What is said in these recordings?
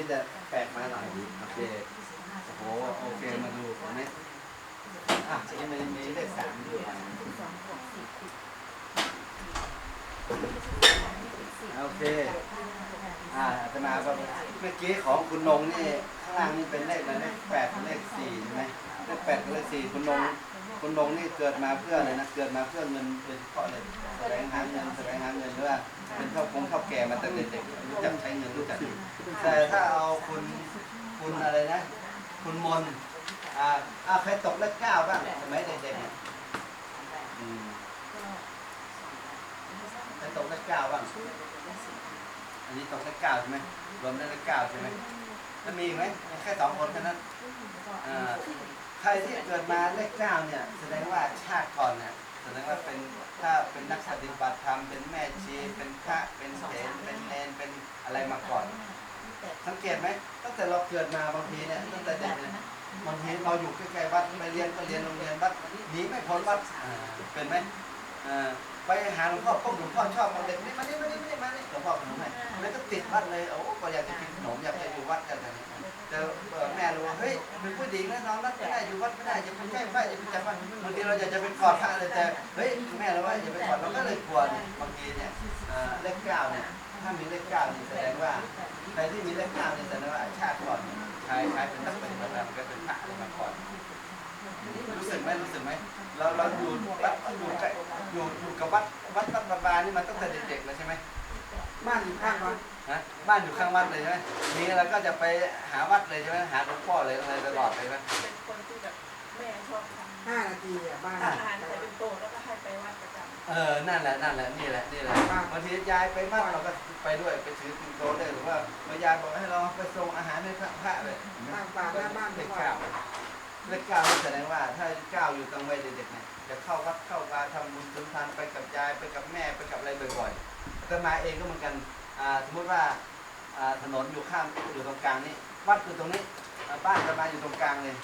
นี้จะแปลกมาหน่อยโอเคโอ้โหโอเคมาดูตรงนี้อะนี่มันมีเลขสามอยู่โอเคอ่าอาตมาก็เมื่อกี้ของคุณนงนี่ข้างล่างนี่เป็นเลขอะไรเลขแปดเป็นเลขสี่ใช่ไหมเลขแปดกับเลขสี่คุณนงคุณนงนี่เกิดมาเพื่ออะไรนะเกิดมาเพื่อเงินโดยเฉพาะเลยแสวงหาเงินแสวงหาเงินหรือว่า เป็นเท่าคงเท่าแก่มาตั้งแต่เด็กรู้จักใช้เงินรู้จักแต่ถ้าเอาคุณคุณอะไรนะ คุณมนอ่าอ่าใครตกเลขเก้าบ้างสมัยเด็กๆเนี่ยอืมใครตกเลขเก้าบ้างอันนี้ตกเลขเก้าใช่ไหมรวมได้เลขเก้าใช่ไหมแล้วมีอีกไหมแค่สองคนแค่นั้นอ่าใครที่เกิดมาเลขเก้าเนี่ย แสดงว่าชาติก่อนเนี่ย แสดงว่าเป็นถ้าเป็นนักปฏิบัติธรรมเป็นแม่ชีเป็นพระเป็นเถรเป็นเนนเป็นอะไรมาก่อน สังเกตไหมตั้งแต่เราเกิดมาบางทีเนี่ยตั้งแต่เด็กเนี่ยบางทีเราอยู่ใกล้ๆวัดไปเรียนก็เรียนโรงเรียนวัดหนีไม่พ้นวัดอ่าเป็นไหมอ่าไปหาหลวงพ่อพวกหลวงพ่อชอบมาเด็กนี่มานี่มานี่มานี่มานี่หลวงพ่อขนมให้แล้วก็ติดวัดเลยโอ้ก็อยากจะกินขนมอยากจะอยู่วัดกันอะไรอย่างเงี้ย แต่แม่รู้ว่าเฮ้ยเป็นผู้หญิงนะน้องนัดไม่ได้อยู่วัดไม่ได้อย่าไปใกล้พระอย่าไปจับพระบางทีเราอยากจะไปกอดพระเลยแต่เฮ้ยแม่เราว่าอย่าไปกอดเราก็เลยกลัวเนี่ยบางทีเนี่ยเลขเก้าเนี่ยถ้ามีเลขเก้านี่แสดงว่าใครที่มีเลขเก้าเนี่ยแสดงว่าชาติก่อนใช้ใช้เป็นนักปฏิบัติธรรมก็เป็นพระอะไรมาก่อนรู้สึกไหมรู้สึกไหมเราเราอยู่วัดอยู่ใกล้อยู่อยู่กับวัดวัดวัดบาบานี่มาตั้งแต่เด็กๆเลยใช่ไหมบ้านอยู่ข้างวัด ฮะบ้านอยู่ข้างวัดเลยใช่ไหมนี่เราก็จะไปหาวัดเลยใช่ไหมหาหลวงพ่อเลยอะไรตลอดเลยไหมเป็นคนที่แบบแม่ชอบทำห้านาทีอะบ้านอาหารใส่เป็นโต๊ะแล้วก็ให้ไปวัดประจำเออนั่นแหละนั่นแหละนี่แหละนี่แหละบางทียายไปบ้านเราก็ไปด้วยไปถือปิ่นโตได้หรือว่าเมื่อยายบอกให้เราไปส่งอาหารให้พระพระเลยบ้านป่าหน้าบ้านเลทุขกวัเก้านเลขเก้านี่แสดงว่าถ้าเก้าอยู่ตรงวัยเด็กๆเนี่ยจะเข้าวัดเข้าวาทำบุญสุนทานไปกับยายไปกับแม่ไปกับอะไรบ่อยๆแต่มาเองก็เหมือนกันอ่า สมมติว่าถนนอยู่ข้ามอยู่ตรงกลางนี่วัดอยู่ตรงนี้บ้านจะมาอยู่ตรงกลางเลย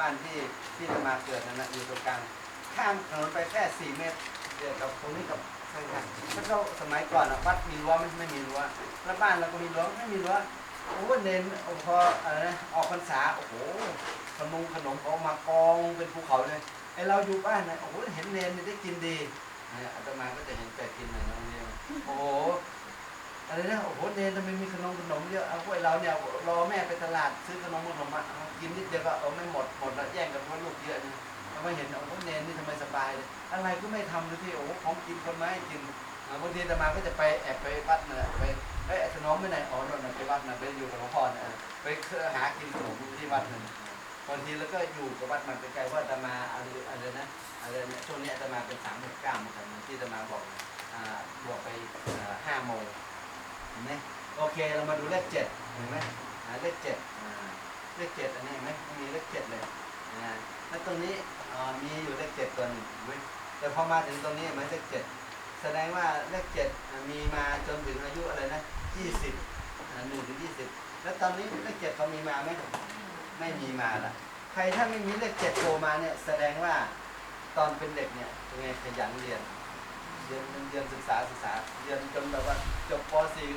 บ้านที่ที่จะมาเกิดนั่นนะอยู่ตรงกลาง ข้ามถนนไปแค่สี่เมตรเดียวกับตรงนี้กับใช่ครับแล้วสมัยก่อนอะวัดมีรั้วไม่ไม่มีรั้วแล้วบ้านเราก็มีรั้วไม่มีรั้วโอ้เน้นโอ้พออะไรนะออกพรรษาโอ้โหขนมขนมเขามากองเป็นภูเขาเลยไอเราอยู่บ้านนะโอ้โหเห็นเนนได้กินดีเนี่ยอาตมาก็จะเห็นแกกินหน่อยนะเนี่ยโอ้โห อะไรนะโอ้โหเนนทำไมมีขนมขนมเยอะเอาพวกเราเนี่ยรอแม่ไปตลาดซื้อขนมขนมมากินนิดเดียวก็เอาไม่หมดหมดแล้วแย่งกันเพราะลูกเยอะนะเราไม่เห็นโอ้โหเนนนี่ทำไมสบายเลยอะไรก็ไม่ทำเลยที่โอ้ของกินคนไม่กินบางทีอาตมาก็จะไปแอบไปวัดนะไปเอ้ยขนมไม่ไหนอ๋อเราไปวัดนะไปอยู่กับหลวงพ่อนะไปหากินขนมที่วัดนั่นบางทีแล้วก็อยู่กับวัดมันไปไกลว่าอาตมาอะไรอะไรนะอะไรเนี่ยช่วงนี้อาตมาเป็นสามหกเก้าเหมือนกันที่อาตมาบอกอ่าบวกไปห้าโมง เห็นไหมโอเคเรามาดูเลขเจ็ดเห็นไหมอ่าเลขเจ็ดเลขเจ็ดอันนี้เห็นไหมมีเลขเจ็ดเลยอ่าแล้วตรงนี้มีอยู่เลขเจ็ดตัวหนึ่งเห็นไหมแต่พอมาถึงตรงนี้มันเลขเจ็ดแสดงว่าเลขเจ็ดมีมาจนถึงอายุอะไรนะยี่สิบหนึ่งถึงยี่สิบแล้วตอนนี้เลขเจ็ดเขามีมาไหมไม่มีมาละใครถ้าไม่มีเลขเจ็ดโผล่มาเนี่ยแสดงว่าตอนเป็นเด็กเนี่ยเป็นไงขยันเรียน เรียนเรียนศึกษาศึกษาเรียนจนแบบว่าจบป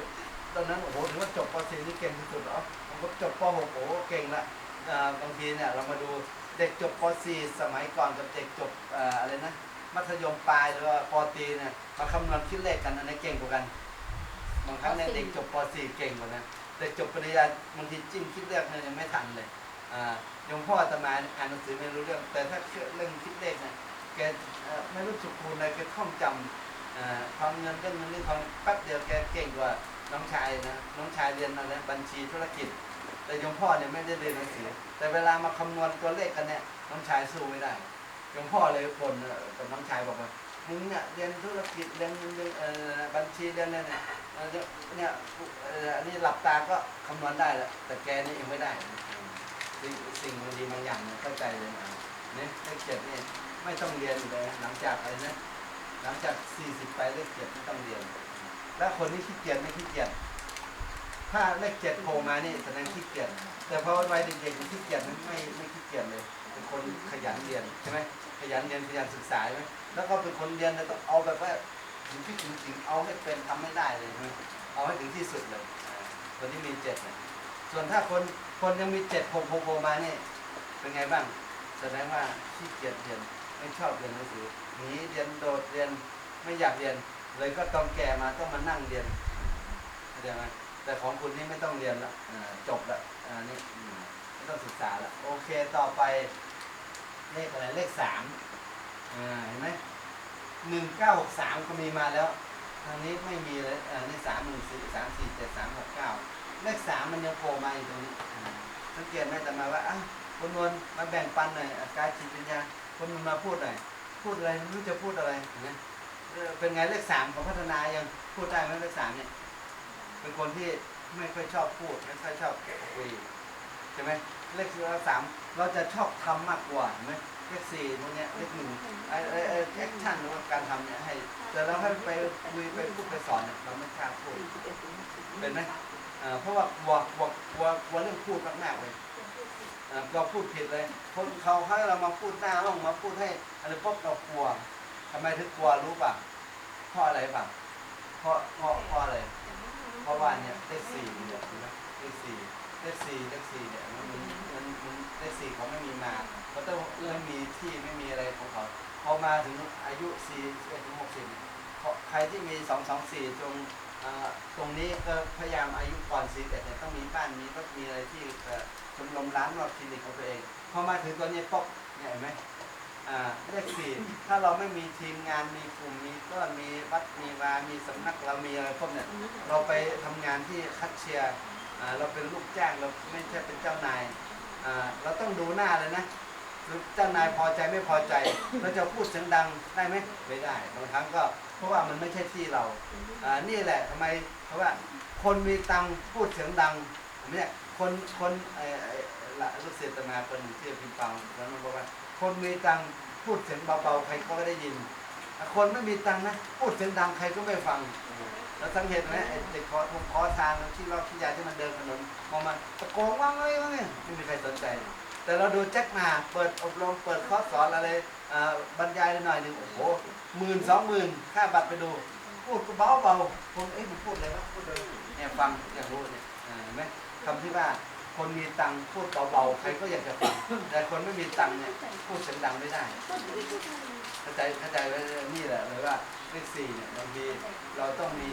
.4 ตอนนั้นโอ้โหถือว่าจบป .4 นี่เก่งที่สุดเหรอผมก็จบป .6 โอ้โหเก่งละบางทีเนี่ยเรามาดูเด็กจบป .4 สมัยก่อนกับเด็กจบอะไรนะมัธยมปลายหรือว่าปตีเนี่ยมาคำนวณคิดเลขกันอันไหนเก่งกว่ากันบางครั้งเนี่ยเด็กจบป .4 เก่งกว่านะเด็กจบปริญญาบางทีจิ้มคิดเลขเนี่ยยังไม่ทันเลยอ่ายมพ่อตมาอ่านหนังสือไม่รู้เรื่อง แต่ถ้าเรื่องคิดเลขเนี่ย แกไม่รู้สุคูณอะไรแกท่องจำอ่าความเงินก็เงินเรื่องความแป๊บเดียวแกเก่งกว่าน้องชายนะน้องชายเรียนอะไรบัญชีธุรกิจ แต่ยมพ่อเนี่ยไม่ได้เรียนหนังสือแต่เวลามาคำนวณตัวเลขกันเนี่ยน้องชายสู้ไม่ได้ยมพ่อเลยบ่นกับน้องชายบอกว่ามึงเนี่ยเรียนธุรกิจเรียนเรียนบัญชีเรียนอะไรเนี่ยเนี่ยอันนี้หลับตาก็คำนวณได้แล้วแต่แกนี่ยังไม่ได้ สิ่งบางทีบางอย่างเนี่ยเข้าใจเลยนะเนี่ยเลขเจ็ดนี่ ไม่ต้องเรียนเลยหลังจากอะไรนะหลังจาก40ไปเลขเจ็ดไม่ต้องเรียน แล้วคนที่ขี้เกียจไม่ขี้เกียจถ้าเลขเจ็ดโผล่มานี่แสดงขี้เกียจแต่พอวัยเด็กๆขี้เกียจมันไม่ไม่ขี้เกียจเลย เป็นคนขยันเรียนใช่ไหมขยันเรียนขยันศึกษาใช่ไหมแล้วก็เป็นคนเรียนเนี่ต้องเอาแบบว่าถึงที่ถึงถึงเอาให้เป็นทำไม่ได้เลยใช่ไหมเอาให้ถึงที่สุดเลยคนที่มีเจ็ดส่วนถ้าคนคนยังมีเจ็ดหกหกหกมาเนี่ยเป็นไงบ้างแสดงว่าขี้เกียจเรียน ไม่ชอบเรียนหนังสือหนีเรียนโดดเรียนไม่อยากเรียน เลยก็ต้องแก่มาต้องมานั่งเรียนเข้าใจไหมแต่ของคุณนี่ไม่ต้องเรียนละจบละอ่านี่ไม่ต้องศึกษาละโอเคต่อไปเลขอะไรเลขสามเห็นไหมหนึ่งเก้าหกสามก็มีมาแล้วทางนี้ไม่มีเลยอ่านี่สามหนึ่งสี่สามสี่เจ็ดสามหกเก้าเลขสามมันยังโผล่มาอยู่ตรงนี้สังเกตไหมแต่มาว่าอ้าวคนนวลมาแบ่งปันหน่อยอะกายจิตวิญญาณ คนนวลมาพูดหน่อยพูดอะไรไม่รู้จะพูดอะไรเห็นไหมเออเป็นไงเลขสามของพัฒนายังพูดได้ไหมเลขสามเนี่ยเป็นคนที่ไม่ค่อยชอบพูดไม่ค่อยชอบคุยใช่ไหมเลขสามเราจะชอบทำมากกว่าเห็นไหมเลขสี่พวกเนี้ยเลขหนึ่งไอ้ไอ้ไอ้แอคชั่นหรือว่าการทำเนี่ยให้ แต่เราให้ไปคุยไปพูดไปสอนเนี่ยเราไม่กล้าพูดเป็นไหมเอ่อเพราะว่ากลัวกลัวกลัวกลัวเรื่องพูดมากๆเลย เราพูดผิดเลย คนเขาให้เรามาพูดหน้าห้องมาพูดให้อะไรพวกเรากลัวทำไมถึงกลัวรู้ป่ะเพราะอะไรป่ะเพราะเพราะเพราะอะไรเพราะว่าเนี่ยเลขสี่เนี่ยเห็นไหมเลขสี่เลขสี่เลขสี่เนี่ยมันมันมันเลขสี่เขาไม่มีมาเขาต้องไม่มีที่ไม่มีอะไรของเขาพอมาถึงอายุสี่เอ็ดถึงหกสิบใครที่มีสองสองสี่ตรงตรงนี้ก็พยายามอายุก่อนสี่เอ็ดเนี่ยต้องมีบ้านมีรถมีอะไรที่เอ่ ชมรมร้านนวดคลินิกของตัวเอง พอมาถึงตัวนี้ป๊อกเนี่ยเห็นไหมอ่าเลขสี่ถ้าเราไม่มีทีมงานมีกลุ่มมีก็มีวัดมีวา มีสำนักเรามีอะไรพวกเนี่ยเราไปทำงานที่คัดเชียร์อ่าเราเป็นลูกจ้างเราไม่ใช่เป็นเจ้านายอ่าเราต้องดูหน้าเลยนะเจ้านายพอใจไม่พอใจ เราจะพูดเสียงดังได้ไหมไม่ได้บางครั้งก็เพราะว่ามันไม่ใช่ที่เราอ่านี่แหละทำไมเพราะว่าคนมีตังค์พูดเสียงดัง ไม่ใช่คนคนไอ้ละลูกศิษย์อาตมาคนหนึ่พิมพ์เปาแล้วมันบอกว่า คนมีตังค์พูดเสียงเบาๆใครก็ได้ยิน คนไม่มีตังค์นะพูดเสียงดังใครก็ไม่ฟังแล้วสังเกตไหมไอ้เด็กขอผมขอทางที่รอบที่ยาที่มันเดินถนนมองมันตะโกนว่างเลยว่างเลยไม่มีใครสนใจ แต่เราดูแจ็คมาเปิดอบรมเปิดคอร์สสอนอะไรอ่าบรรยายหน่อยหนึ่งโอ้โหหมื่นสองหมื่นค่าบัตรไปดูพูดก็เบาเบาๆผมเอ๊ะมันพูดอะไรวะพูดอะไรเนี่ยฟังอยากรู้เนี่ยอ่าเห็นไหม คำที่ว่าคนมีตังค์พูดเบาๆใครก็อยากจะฟังแต่คนไม่มีตังค์เนี่ยพูดเสียงดังไม่ได้เข้าใจเข้าใจไว้นี่แหละเลยว่าเลขสี่เนี่ยบางทีเราต้องมี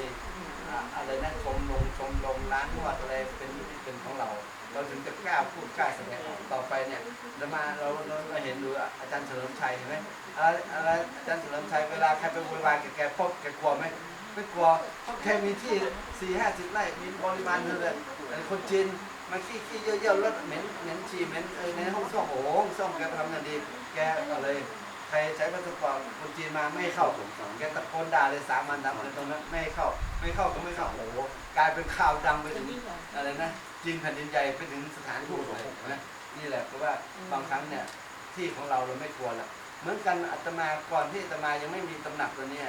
อ่าอะไรนะชมรมชมรมร้านนวดอะไรเป็นเป็นของเรา เราถึงจะกล้าพูดกล้าแสดงออกต่อไปเนี่ยเรามาเราเราเราเห็นดูอาจารย์เฉลิมชัยเห็นไหมอะไรอะไรอาจารย์เฉลิมชัยเวลาใครไปโวยวายแกแกพบแกกลัวไหม ไม่กลัวเพราะแค่มีที่สี่ห้าสิบไร่มีบริวารเธอเลยแต่คนจีนมาขี้ขี้เยอะๆรถเหม็นเหม็นฉี่เหม็นเออในห้องส้วมโอ้ห้องส้วมแกทำงานดีแกก็เลยใครใช้พาสปอร์ตคนจีนมาไม่ให้เข้าแกตะโกนด่าเลยสามวันดังเลยตรงนั้นไม่เข้าไม่เข้าก็ไม่เข้าโอ้โหกลายเป็นข่าวดังไปถึงอะไรนะจีนแผ่นดินใหญ่ไปถึงสถานทูตเลยนไหมนี่แหละเพราะว่าบางครั้งเนี่ยที่ของเราเราไม่กลัวละเหมือนกันอาตมาก่อนที่อาตมายังไม่มีตำหนักตัวเนี้ย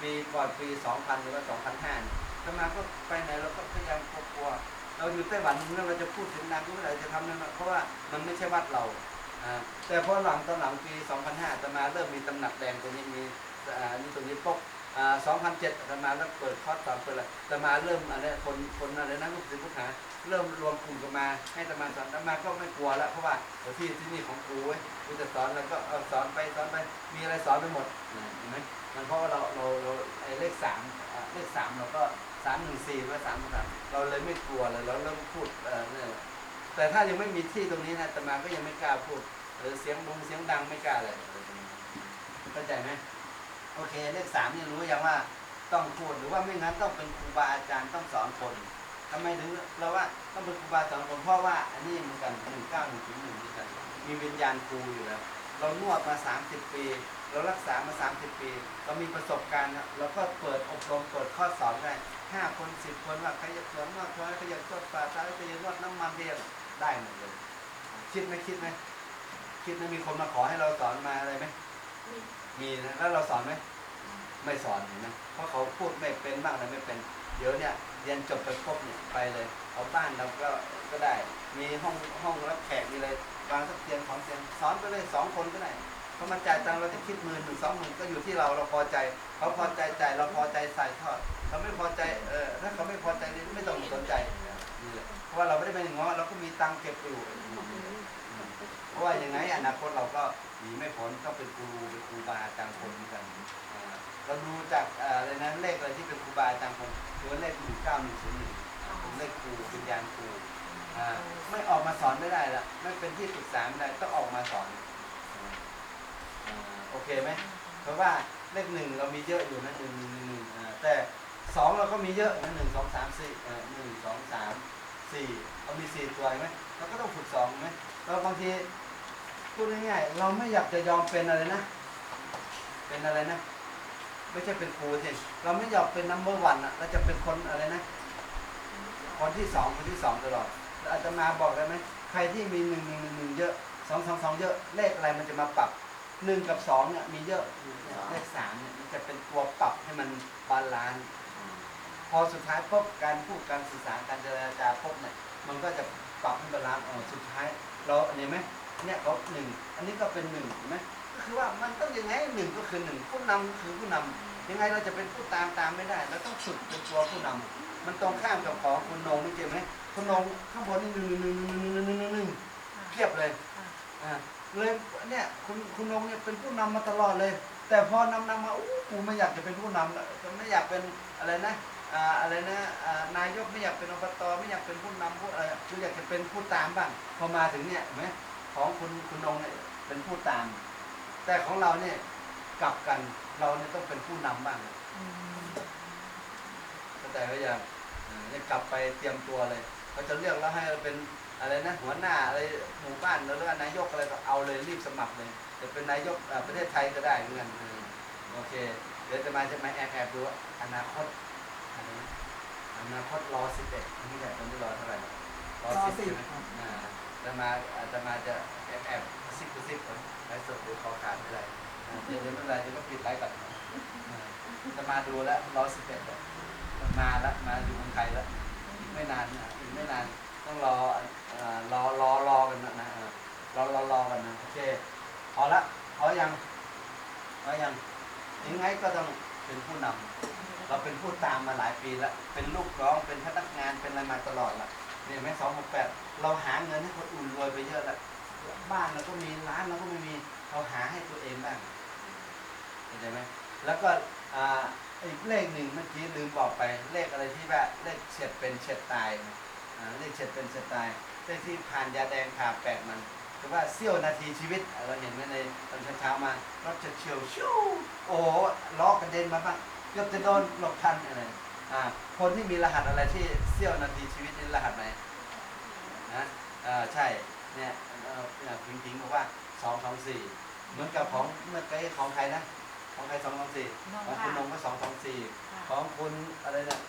ปีก่อนปี 2000 หรือว่า 2005เนี่ยอามาก็ไปไหนเราก็พยายามกลัวเราอยู่ไต้หวันเมื่อเราจะพูดเสียงดังก็ไม่ได้จะทำนั่นเพราะว่ามันไม่ใช่วัดเราแต่พอหลังตอนหลังปี 2005จะมาเริ่มมีตำหนักแดงตัวนี้มีอ่านี่ตัวนี้ปุ๊บอ่า2007จะมาเริ่มเปิดคอร์สสอนเปิดอะไรจะมาเริ่มอะไรคนคนอะไรนะลูกศิษย์ลูกหา เริ่มรวมกลุ่มกันมา ให้ตมาสอนตมาก็ไม่กลัวแล้วเพราะว่าที่ที่นี่ของกูเว้ยกูจะสอนแล้วก็สอนไปสอนไปมีอะไรสอนไปหมดเห็นไหมมันเพราะว่าเราเราเราไอ้เลขสามเลขสามเราก็สามหนึ่งสี่ว่าสามสามเราเลยไม่กลัวเลยเราเริ่มพูดเออเนี่ยแต่ถ้ายังไม่มีที่ตรงนี้นะตมาก็ยังไม่กล้าพูดหรือเสียงดงเสียงดังไม่กล้าเลยเข้าใจไหมโอเคเลขสามนี่รู้ยังว่าต้องพูดหรือว่าไม่งั้นต้องเป็นครูบาอาจารย์ต้องสอนคน ทำไมถึงเราว่าต้องเป็นครูบาสอนคนเพราะว่า อันนี้เหมือนกันหนึ่งเก้าหนึ่งถึงหนึ่งนี่กันมีวิญญาณครูอยู่แล้วเรานวดมา 30 ปี เรารักษามา 30 ปี เรามีประสบการณ์นะเราก็เปิดอบรมเปิดข้อสอนได้ห้าคนสิบคนว่าใครอยากสอนนวดคอยใครอยากนวดฝ่าเท้าใครอยากนวดน้ำมันเรียนได้หมดเลย คิดไหมคิดไหมคิดไหมมีคนมาขอให้เราสอนมาอะไรไหมมีนะแล้วเราสอนไหมไม่สอนเห็นไหมเพราะเขาพูดไม่เป็นบ้างอะไรไม่เป็น เดี๋ยวเนี่ยเรียนจบไปครบเนี่ยไปเลย เอาบ้านเราก็ก็ได้ มีห้องห้องรับแขกมีเลยวางสักเตียงสองเตียงสอนไปเลยสองคนก็ได้เขามาจ่ายตังค์เราจะคิดหมื่นหนึ่งสองหมื่นก็อยู่ที่เราเราพอใจเขาพอใจจ่ายเราพอใจใส่ทอดเขาไม่พอใจเออถ้าเขาไม่พอใจนี่ไม่ต้องสนใจนี่แหละเพราะว่าเราไม่ได้เป็นง้อเราก็มีตังค์เก็บอยู่เพราะว่ายังไงอนาคตเราก็หนีไม่พ้นต้องเป็นครูเป็นครูบาอาจารย์คนเหมือนกัน เราดูจากเอ่ออะไรนั้นเลขอะไรที่เป็นครูบาอาจารย์คนคือเลขหนึ่งเก้าหนึ่งศูนย์หนึ่งเป็นเลขครูเป็นยานครูอ่าไม่ออกมาสอนไม่ได้ละไม่เป็นที่ปรึกษาไม่ได้ต้องออกมาสอนอ่าโอเคไหมเพราะว่าเลขหนึ่งเรามีเยอะอยู่นะหนึ่งหนึ่งหนึ่งหนึ่งอ่าแต่สองเราก็มีเยอะนะหนึ่งสองสามสี่เออหนึ่งสองสามสี่เรามีสี่ตัวเห็นไหมเราก็ต้องฝึกสองเห็นไหมเราบางทีพูดง่ายๆเราไม่อยากจะยอมเป็นอะไรนะ เป็นอะไรนะ ไม่ใช่เป็นครูสิเราไม่อยากเป็นนัมเบอร์วันอะเราจะเป็นคนอะไรนะ คนที่สองคนที่สองตลอดอาจจะมาบอกได้ไหมใครที่มีหนึ่งหนึ่งหนึ่งหนึ่งเยอะสองสองสองเยอะเลขอะไรมันจะมาปรับหนึ่งกับสองเนี่ยมีเยอะเลขสามเนี่ยมันจะเป็นตัวปรับให้มันบาลานซ์พอสุดท้ายพบการพูดการสื่อสารการเจรจาพบเนี่ยมันก็จะปรับให้บาลานซ์อ๋อสุดท้าย เราเห็นไหมเนี่ยเขาหนึ่งอันนี้ก็เป็นหนึ่งเห็นไหม คือว่ามันต้องยังไงหนึ่งก็คือหนึ่งผู้นำคือผู้นำยังไงเราจะเป็นผู้ตามตามไม่ได้เราต้องฝึกเป็นตัวผู้นำมันตรงข้ามกับของคุณนงไม่เกี่ยวไหมคุณนงข้างบนนี่หนึ่งหนึ่งหนึ่งหนึ่งหนึ่งหนึ่งหนึ่งเพียบเลยอ่าเลยเนี่ยคุณคุณนงเนี่ยเป็นผู้นำมาตลอดเลย แต่พอนำนำมาอู้กูไม่อยากจะเป็นผู้นำแล้วจะไม่อยากเป็นอะไรนะอ่าอะไรนะอ่านายกไม่อยากเป็นอบตไม่อยากเป็นผู้นำผู้อะไรกูอยากจะเป็นผู้ตามบ้างพอมาถึงเนี่ยเห็นไหมของคุณคุณนงเนี่ยเป็นผู้ตาม แต่ของเราเนี่ยกลับกันเราเนี่ยต้องเป็นผู้นำบ้างเข้าใจว่าอย่างอ่าเนี่ยกลับไปเตรียมตัวเลยเขาจะเลือกแล้วให้เราเป็นอะไรนะหัวหน้าอะไรหมู่บ้านแล้วก็นายกอะไรก็เอาเลยรีบสมัครเลยจะเป็นนายกอ่าประเทศไทยก็ได้เหมือนกันเออโอเค เดี๋ยวจะมาจะมาแอบแอบดูว่าอนาคตอะไรนะอนาคตรอสิบเอ็ดไม่ใช่ตอนนี้รอเท่าไหร่นะรอสิบใช่ไหมอ่าจะมาอาจจะมาจะแอบแอบ กระซิบกระซิบไลฟ์สดหรือคอขาดไม่ได้อ่าเดี๋ยวเดี๋ยวไม่เป็นไรเดี๋ยวก็ปิดไลฟ์ก่อนจะมาดูแล้วรอสิบเอ็ดมาแล้วมาอยู่เมืองไทยแล้วอีกไม่นานอีกไม่นานต้องรอรอรอรอกันนะรอรอรอกันนะโอเคพอละพอยังพอยังยังไงก็ต้องเป็นผู้นำเราเป็นผู้ตามมาหลายปีแล้วเป็นลูกน้องเป็นพนักงานเป็นอะไรมาตลอดละเนี่ยไหมสองหกแปดเราหาเงินให้คนอื่นรวยไปเยอะแล้ว บ้านเราก็มีร้านเราก็ไม่มีเราหาให้ตัวเองบ้างเข้าใจไหมแล้วก็อีกเลขหนึ่งเมื่อกี้ลืมบอกไปเลขอะไรที่ว่าเลขเฉียดเป็นเฉียดตายเลขเฉียดเป็นเฉียดตายเลขที่ผ่านยาแดงผ่าแปดมันคือว่าเสี้ยวนาทีชีวิตเราเห็นไหมในตอนเช้าๆมารถจะเฉียวชิวโอ้โหล้อกระเด็นมาบ้างเกือบจะโดนหลบทันอะไรอ่าคนที่มีรหัสอะไรที่เสี้ยวนาทีชีวิตนี่รหัสไหนนะอ่าใช่ เนี่ยเอ่อเนี่ยพิงพิงบอกว่าสองสองสี่เหมือนกับของเมื่อกี้ของใครนะของใครสองสองสี่ของคุณนงก็สองสองสี่ของคุณอะไรนะ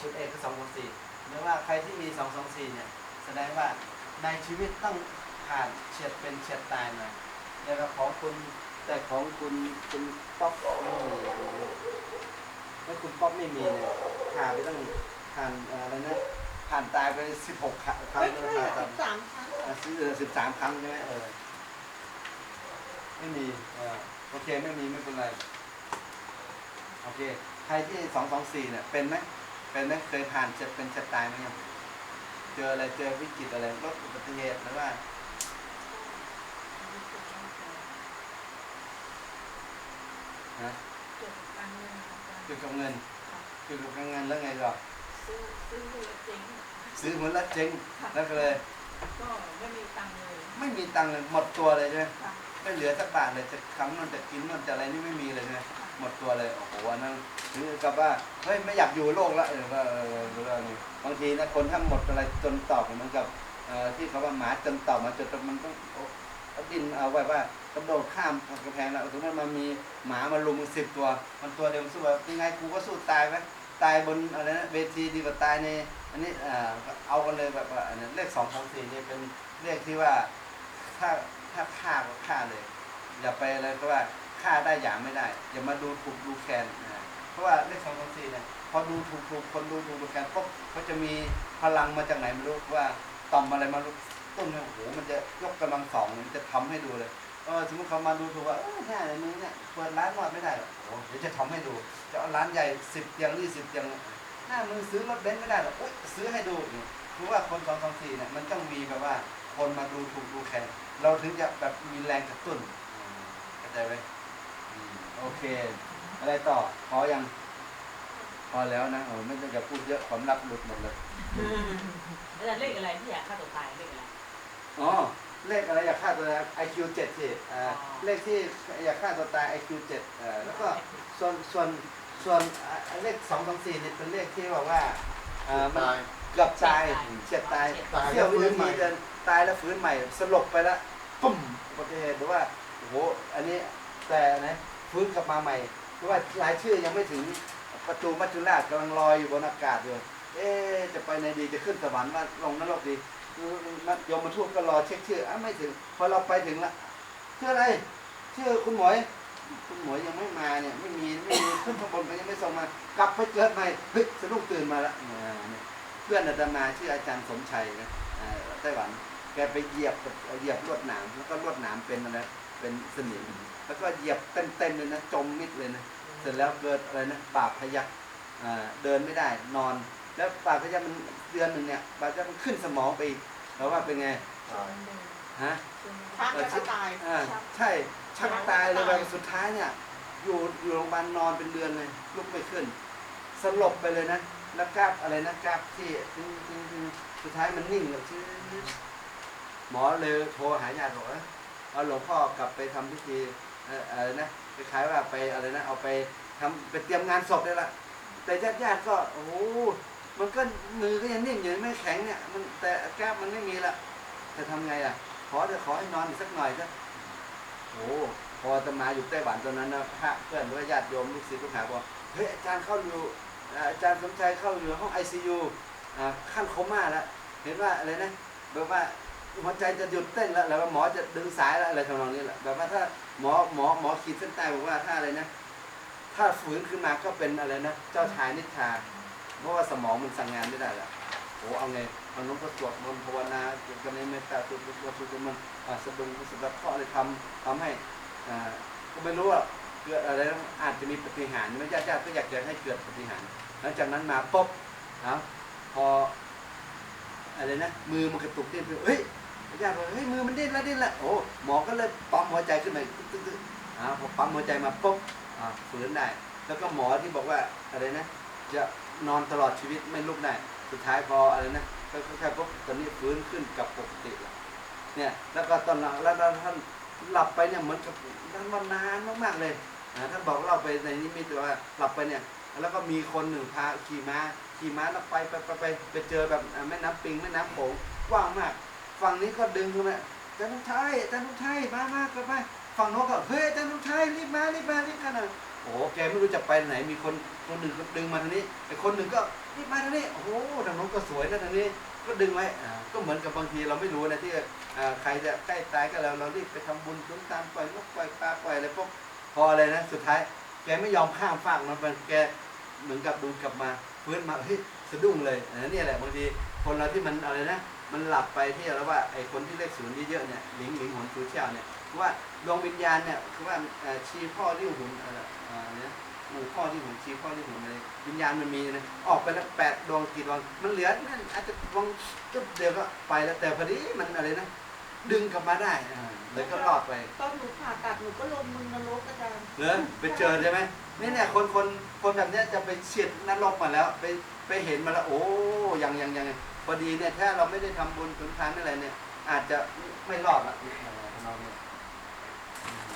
คุณเอกก็สองสองสี่หรือว่าใครที่มีสองสองสี่เนี่ยแสดงว่าในชีวิตต้องผ่านเฉียดเป็นเฉียดตายมาแล้วก็ของคุณแต่ของคุณคุณป๊อปไม่มีแล้วคุณป๊อปไม่มีเนี่ยผ่านไปต้องผ่านเอ่ออะไรนะผ่านตายไปสิบหกครั้งครั้งไม่แล้วใช่ผ่านตายสามครั้งอะ ซื้อสิบสามครั้งใช่ไหมเออไม่มีเออโอเคไม่มีไม่เป็นไร โอเค ใครที่สองสองสี่เนี่ยเป็นไหมเป็นไหมเคยผ่านจะเป็นจะตายไหมยังเจออะไรเจอวิกฤตอะไรรถอุบัติเหตุหรือว่านะเกี่ยวกับการเงินของการเกี่ยวกับเงินเกี่ยวกับการเงินแล้วไงต่อซื้อซื้อเรือจริงซื้อหมดแล้วเจ๊งแล้วก็เลย ก็ไม่มีตังค์เลยไม่มีตังค์เลยหมดตัวเลยใช่ไหมค่ะไม่เหลือสักบาทเลยจะคำนวณจะกินนวณจะอะไรนี่ไม่มีเลยใช่ไหมหมดตัวเลยโอ้โหอันนั้นถือกับว่าเฮ้ยไม่อยากอยู่โลกละเออว่าเออเออเออบางทีนะคนถ้าหมดอะไรจนตอบเหมือนกับเอ่อที่เขาว่าหมาจนตอบมาจนมันต้องโอ้เอาดินเอาไว้ว่ากระโดดข้ามกำแพงแล้วสมมติมันมีหมามาลุมสิบตัว มันตัวเดียวมันสู้แบบยังไงกูก็สู้ตายไหมตายบนอะไรนะเวทีดีกว่าตายใน อันนี้เอ่อเอากันเลยแบบว่าอันนั้นเลขสองสองสี่เนี่ยเป็นเลขที่ว่าถ้าถ้าฆ่าก็ฆ่าเลย อย่าไปอะไรก็ว่าฆ่าได้อย่างไม่ได้ อย่ามาดูถูกดูแคลนนะเพราะว่าเลขสองสองสี่เนี่ยพอดูถูกถูกคนดูถูกดูแคลนปุ๊บเขาจะมีพลังมาจากไหนไม่รู้ว่าต่อมอะไรมาลุกตุ้มเนี่ยโอ้โหมันจะยกกำลังสองมันจะทำให้ดูเลยเออสมมติเขามาดูถูกว่าเออแค่ไหนมึงเนี่ยเปิดร้านนวดไม่ได้หรอกโอ้โหเดี๋ยวจะทำให้ดู จะเอาร้านใหญ่สิบเตียงยี่สิบเตียง หน้ามึงซื้อรถเบนซ์ไม่ได้หรอกเอ้ยซื้อให้ดูนี่เขคือว่าคนสองสองสี่เนี่ยมันต้องมีแบบว่าคนมาดูถูกดูแคลนเราถึงจะแบบมีแรงกระตุ้นอืมเข้าใจไหมอืมโอเค อะไรต่อพอยังพอแล้วนะโอ้ไม่ต้องจะพูดเยอะความลับหลุดหมดเลยอาจารย์เลขอะไรที่อยากฆ่าตัวตายเลขอะไรอ๋อเลขอะไรอยากฆ่าตัวตาย IQ 7สิอ่าอ๋อเลขที่อยากฆ่าตัวตาย IQ 7เอ่อแล้วก็ส่วนส่วน ส่วนอ่าเลข2 2 4นี่เป็นเลขที่บอกว่าอ่ามันตาย เกือบตายเฉียดตายตายเที่ยววิแล้วฟื้นานใหม่ทีเดินตายแล้วฟื้นใหม่ สลบไปแล้วปุ้มอุบัติเหตุหรือว่าโอ้โหอันนี้แต่นะฟื้นกลับมาใหม่ เพราะว่ารายชื่อยังไม่ถึงประตูมัจจุราชกำลังลอยอยู่บนอากาศอยู่เอ๊ะจะไปในดีจะขึ้นสวรรค์ว่าลงนรกดีโยมมาทูบก็รอเช็คชื่ออ้าวไม่ถึง พอเราไปถึงละชื่ออะไรชื่อคุณหมวย คุณหมวยยังไม่มาเนี่ยไม่มีไม่มี ขึ้นข้างบนก็ยังไม่ส่งมากลับไปเกิดใหม่เฮ้ยสะดุ้งตื่นมาละอ่าเนี่ยเพื่อนอาตมาชื่ออาจารย์สมชัยนะเอ่อไต้หวันแกไปเหยียบกับเหยียบลวดหนามแล้วก็ลวดหนามเป็นอะไรเป็นสนิมแล้วก็เหยียบเต็มๆเลยนะจมมิดเลยนะเสร็จแล้วเกิดอะไรนะปากพยักอ่าเดินไม่ได้นอน แล้วปากพยักมันเดือนหนึ่งเนี่ยปากพยักมันขึ้นสมองไปอีกแล้วว่าเป็นไงตายฮะพักแล้วก็ตายอ่าใช่ชักตายเลยแบบสุดท้ายเนี่ย อยู่อยู่โรงพยาบาลนอนเป็นเดือนเลยลุกไม่ขึ้น สลบไปเลยนะแล้วกราบอะไรนะกราบที่ที่ที่ที่สุดท้ายมันนิ่งแบบชื่อหมอเลยโทรหาญาติบอกว่าเอาหลวงพ่อกลับไปทำพิธีอะไรนะคล้ายๆว่าไปอะไรนะ เอาไปทำไปเตรียมงานศพได้ละแต่ญาติญาติๆก็โอ้โหมันก็มือก็ยังนิ่งอยู่ไม่แข็งเนี่ยมันแต่กรามันไม่มีละจะทำไงอะ ขอจะขอให้นอนอีกสักหน่อยก็โอ้ พออาตมาอยู่ไต้หวันตอนนั้นนะพระเพื่อนหรือญาติโยมลูกศิษย์ลูกหาบอกเฮ้ยอาจารย์เข้าอยู่อาจารย์สมชัยเข้าอยู่ห้องไอซียูขั้นโคม่าแล้วเห็นว่าอะไรนะแบบว่าหัวใจจะหยุดเต้นแล้วแล้วหมอจะดึงสายแล้วอะไรทำนองนี้แหละแบบว่าถ้าหมอหมอหมอขีดเส้นใต้บอกว่าถ้าอะไรนะ ถ้าฝืนขึ้นมาก็เป็นอะไรนะ เจ้าชายนิทราเพราะว่าสมองมันสั่งงานไม่ได้แล้วโอ้เอาไงทานู้นก็สวดมนต์ภาวนาเกี่ยวกับในเมตตาตุตุตุตุมันสะดุงสะดับเคราะห์อะไรทำทำให้ ก็ไม่รู้อะเกิดอะไรอาจจะมีปฏิหารไม่ญาติญาก็อยากจะให้เกิดปฏิหารหลังจากนั้นมาปุ๊บเอาพออะไรนะมือมันกระตุกเต้นไปเฮ้ยญาติบอกเฮ้ยมือมันดิ้นแล้วดิ้นแล้วโอ้หมอก็เลยปั๊มหัวใจขึ้นมาตึ๊กตึ๊กตึ๊กอ่าพอปั๊มหัวใจมาปุ๊บอ่าฟื้นได้ แล้วก็หมอที่บอกว่าอะไรนะ จะนอนตลอดชีวิตไม่ลุกได้ สุดท้ายพออะไรนะก็แค่ปุ๊บตอนนี้ฟื้นขึ้นกับปกติแล้วเนี่ยแล้วก็ตอนหลังแล้วท่าน หลับไปเนี่ยเหมือนกับท่านว่านานมากๆเลยอ่าท่านบอกเราไปในนิมิตว่าหลับไปเนี่ย แล้วก็มีคนหนึ่งพาขี่ม้าขี่ม้าแล้วไปไปไปไปไปเจอแบบแม่น้ำปิงแม่น้ำโขงกว้างมาก ฝั่งนี้ก็ดึงขึ้นมาจารย์ทุกชัยจารย์ทุกชัยมามาก็ไปฝั่งโน้นก็เฮ้ยจารย์ทุกชัยรีบมารีบมารีบกันน่อยโอ้แกไม่รู้จะไปไหนมีคนคนหนึ่งก็ดึงมาทางนี้ไอ้คนหนึ่งก็รีบมาทางนี้โอ้หทางโน้นก็สวยนะทางนี้ ก็ดึงไว้ก็เหมือนกับบางทีเราไม่รู้นะที่ใครจะใกล้ตายก็แล้วเรารีบไปทำบุญทุนตามปล่อยนกปล่อยปลาปล่อยอะไรพวกพออะไรนะสุดท้ายแกไม่ยอมข้ามฟากมันเป็นแกเหมือนกับดูกลับมาฟื้นมาเฮ้ยสะดุ้งเลยนนี้แหละบางทีคนเราที่มันอะไรนะมันหลับไปที่เราว่าไอ้คนที่เลขศูนย์เยอะๆเนี่ยหลิงหลิงหนซูเชี่ยวเนี่ยว่าดวงวิญญาณเนี่ยคือว่าเอ่อชีพ่อที่หุนอะไรนะ หมู่พ่อที่หุนชีพ่อที่หุนอะไรวิญญาณมันมีนะออกไปแล้วแปดดวงกี่ดวงมันเหลือนั่นอาจจะดวงจุดเดียวก็ไปแล้วแต่พอดีมันอะไรนะดึงกลับมาได้อ่าเลยก็รอดไปตอนหนูผ่าตัดหนูก็ลงมึงนรกอาจารย์เหรอไปเจอใช่ไหมนี่เนี่ยคนคนคนแบบเนี้ยจะไปเฉียดนรกมาแล้ว ไปไปเห็นมาแล้ว โอ้ยังยังยังพอดีเนี่ยถ้าเราไม่ได้ทำบุญสุนทานอะไรเนี่ย อาจจะไม่รอดละเออทำนองนี้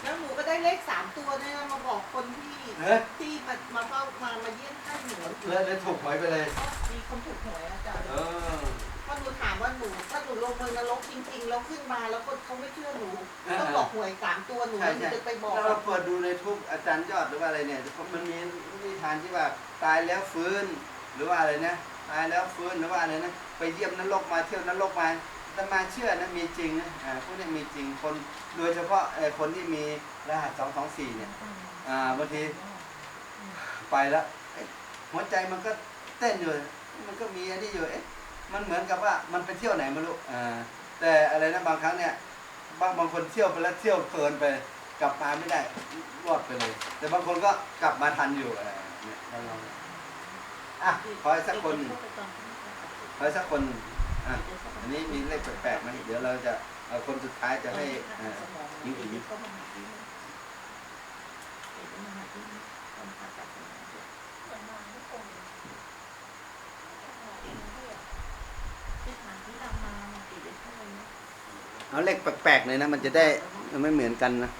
แล้วหนูก็ได้ เลขสามตัวเนี่ยมาบอกคนที่เฮ้ยที่มามาเฝ้ามามาเยี่ยมท่านหนูเลยเลยถูกหวยไปเลย มีคนถูกหวยอาจารย์เออ เพราะหนูถามว่าหนูถ้าหนูลงเมืองนรกจริงๆแล้วขึ้นมาแล้วคนเขาไม่เชื่อหนูเออ ต้องบอกหวยสามตัวหนูใช่หนูใช่จะไปบอกแล้วเราเปิดดูในทุกอาจารย์ยอดหรือว่าอะไรเนี่ยมันมีนิทานที่ว่าตายแล้วฟื้นหรือว่าอะไรนะตายแล้วฟื้นหรือว่าอะไรนะไปเยี่ยมนรกมาเที่ยวนรกมาแตมาเชื่อนะมีจริงนะพวกนี้มีจริงคนโดยเฉพาะคนที่มีรหัสสองสองสี่เนี่ยบางทีไปแล้วหัวใจมันก็เต้นอยู่มันก็มีอันนี้อยู่เอ๊ะมันเหมือนกับว่ามันไปเที่ยวไหนไม่รู้แต่อะไรนะบางครั้งเนี่ยบางบางคนเที่ยวไปแล้วเที่ยวเพลินไปกลับมาไม่ได้รอดไปเลย แต่บางคนก็กลับมาทันอยู่อะไรเนี่ยเราลองอะขอให้สักคนขอให้สักคน อะอันนี้มีเลขแปลกๆไหมเดี๋ยวเราจะเอาคนสุดท้ายจะให้อ่ายิงอีกเข้ามาหาที่นี่เดี๋ยวมาหาที่นี่ตอนผ่าตัดสมองด้วยที่ผ่านที่เรามาติดได้เท่าไหร่นะเอาเลขแปลกๆเลยนะ มันจะได้มันไม่เหมือนกันนะ